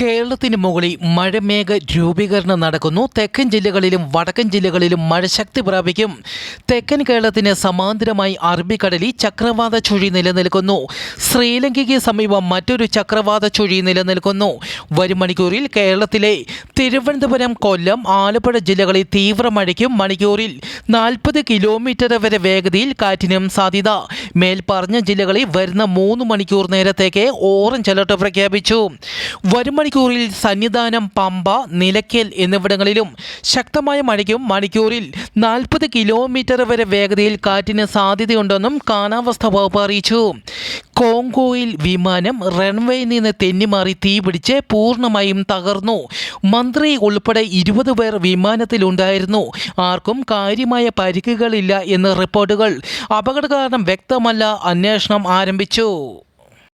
കേരളത്തിന് മുകളിൽ മഴമേഘ രൂപീകരണം നടക്കുന്നു. തെക്കൻ ജില്ലകളിലും വടക്കൻ ജില്ലകളിലും മഴ ശക്തി പ്രാപിക്കും. തെക്കൻ കേരളത്തിന് സമാന്തരമായി അറബിക്കടലിൽ ചക്രവാത ചുഴി നിലനിൽക്കുന്നു. ശ്രീലങ്കയ്ക്ക് സമീപം മറ്റൊരു ചക്രവാത ചുഴി നിലനിൽക്കുന്നു. വരും മണിക്കൂറിൽ കേരളത്തിലെ തിരുവനന്തപുരം കൊല്ലം ആലപ്പുഴ ജില്ലകളിൽ തീവ്ര മഴയ്ക്കും മണിക്കൂറിൽ നാൽപ്പത് കിലോമീറ്റർ വരെ വേഗതയിൽ കാറ്റിനും സാധ്യത. മേൽപ്പറഞ്ഞ ജില്ലകളിൽ വരുന്ന മൂന്ന് മണിക്കൂർ നേരത്തേക്ക് ഓറഞ്ച് അലർട്ട് പ്രഖ്യാപിച്ചു. വരും മണിക്കൂറിൽ സന്നിധാനം പമ്പ നിലയ്ക്കൽ എന്നിവിടങ്ങളിലും ശക്തമായ മഴയ്ക്കും മണിക്കൂറിൽ നാൽപ്പത് കിലോമീറ്റർ വരെ വേഗതയിൽ കാറ്റിന് സാധ്യതയുണ്ടെന്നും കാലാവസ്ഥാ വകുപ്പ് അറിയിച്ചു. കോങ്കോയിൽ വിമാനം റൺവേയിൽ നിന്ന് തെന്നിമാറി തീപിടിച്ച് പൂർണമായും തകർന്നു. മന്ത്രി ഉൾപ്പെടെ ഇരുപത് പേർ വിമാനത്തിലുണ്ടായിരുന്നു. ആർക്കും കാര്യമായ പരിക്കുകളില്ല എന്ന് റിപ്പോർട്ടുകൾ അപകട കാരണം വ്യക്തമല്ല. അന്വേഷണം ആരംഭിച്ചു.